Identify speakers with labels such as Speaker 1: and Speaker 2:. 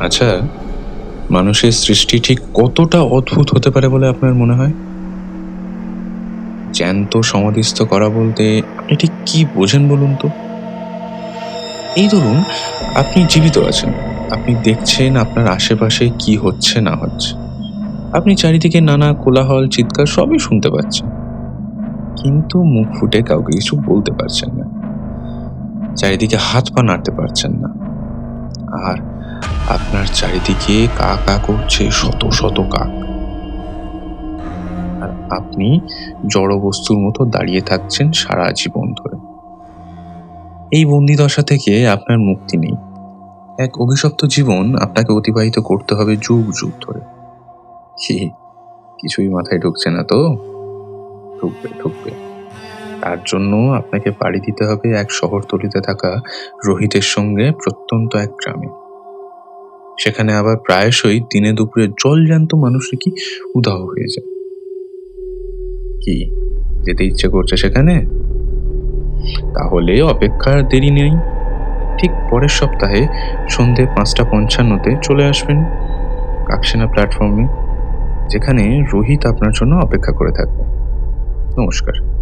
Speaker 1: আচ্ছা মানুষের সৃষ্টি ঠিক কতটা অদ্ভুত হতে পারে বলে আপনার মনে হয়? জ্যান্ত সমাধিস্থ করা বলতে আপনি ঠিক কি বোঝেন বলুন তো? এই ধরুন, আপনি জীবিত আছেন। আপনি দেখছেন আপনার আশেপাশে কি হচ্ছে, না হচ্ছে। আপনি চারিদিকে নানা কোলাহল, চিৎকার সবই শুনতে পাচ্ছেন। কিন্তু মুখ ফুটে কাউকে কিছু বলতে পারছেন না। চারিদিকে হাত পা নাড়তে পারছেন না। আর আপনার চারিদিকে কা কা করছে শত শত কাক। আর আপনি জড় বস্তুর মতো দাঁড়িয়ে থাকছেন সারা জীবন ধরে। এই বন্দিদশা থেকে আপনার মুক্তি নেই। এক অভিশপ্ত জীবন আপনাকে অতিবাহিত করতে হবে যুগ যুগ ধরে। কি কিছুই মাথায় ঢুকছে না তো। ঢুকবে ঢুকবে। তার জন্য আপনাকে পাড়ি দিতে হবে এক শহরতলিতে থাকা রোহিতের সঙ্গে প্রত্যন্ত এক গ্রামে। সেখানে আবার প্রায়শই দিনে দুপুরে জলজ্যান্ত মানুষের কি উদাহ হয়ে যায়। কি, যেতে ইচ্ছে করছে সেখানে? তাহলে অপেক্ষার দেরি নেই। ঠিক পরের সপ্তাহে সন্ধে পাঁচটা পঞ্চান্নতে চলে আসবেন কাকসেনা প্ল্যাটফর্মে, যেখানে রোহিত আপনার জন্য অপেক্ষা করে থাকবে। নমস্কার।